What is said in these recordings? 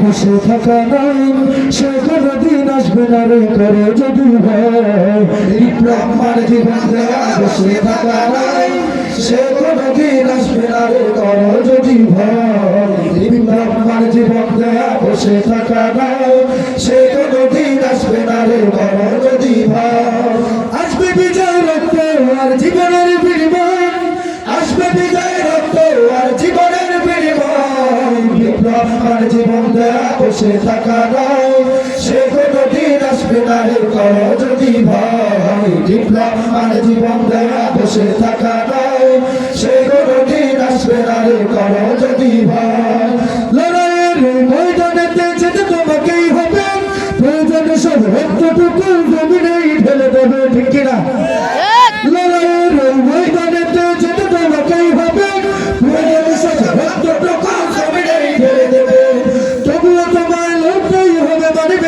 বসে থাকা নাই সে কোনো দিন আসবে না রে করে যদি বিপ্লব মানে জীবন বসে থাকা নাই সে কোনো দিন আসবে না রে করো যদি বিপ্লব মানে জীবন বসে থাকা নাই সে কোনো দিন আসবে না রে করো জীবনের বিনিময়, আসবে বিজয় রক্ত আর জীবনের আর জীবন দেয়া বসে থাকা নাই সে কোনো দিন আসবে না রে করো যদি ভয়। বিপ্লব আর জীবন দেয়া বসে থাকা নাই সে কোনো দিন আসবে না রে করো যদি ভয়।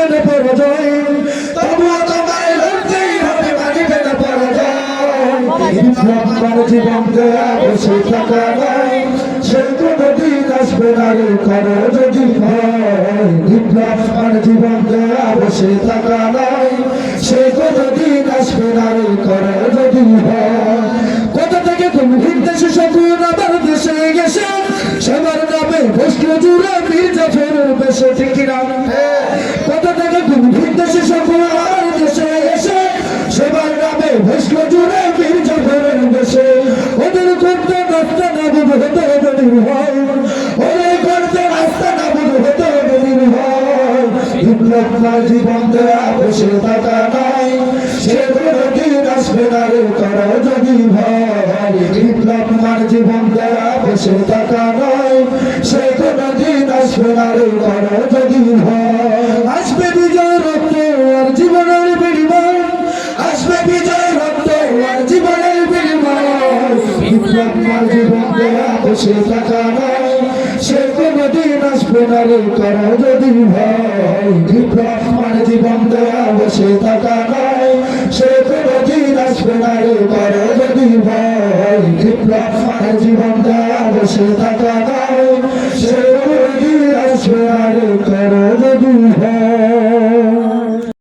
না পরাজয় তবুও তোমায় লড়তেই হবে মানিবে না পরাজয় বিপ্লব জীবন দেয়া বসে থাকা নয় সে কোনো দিন আসবে না রে, করো যদি বিপ্লব জীবন দেয়া বসে থাকা নয় সে কোনো দিন আসবে না রে, করো যদি কোথা থেকে তুমি হিন্দেশে শকুন আবার দেশে গেছে? সবার নামে বসল জুড়ে মির্জা ফেরুর বেশে, ঠিক না শকুন আবার দেশে নামে বসল জুড়ে মির্জা ফেরুর বেশে ওদের করতে রাস্তা না বুঝে হতে হবে নির্ভয়। ওদের করতে রাস্তা না বুঝে হতে জীবন দেয়া বসে থাকা নাই সে কোনো দিন আসবে না রে করো যদি জীবন দেয়া বসে থাকা নাই সে কোনো দিন আসবে না রে করো যদি ভয়? বিপ্লব তার জীবন দেয়া বসে থাকা নাই সে কোনো দিন আসবে না রে করো যদি ভয় বিপ্লব তার জীবন দেয়া বসে থাকা নাই সে কোনো দিন আসবে না রে করো যদি ভয় বিপ্লব তার জীবন দেয়া বসে থাকা নাই সে কোনো দিন আসবে না রে করো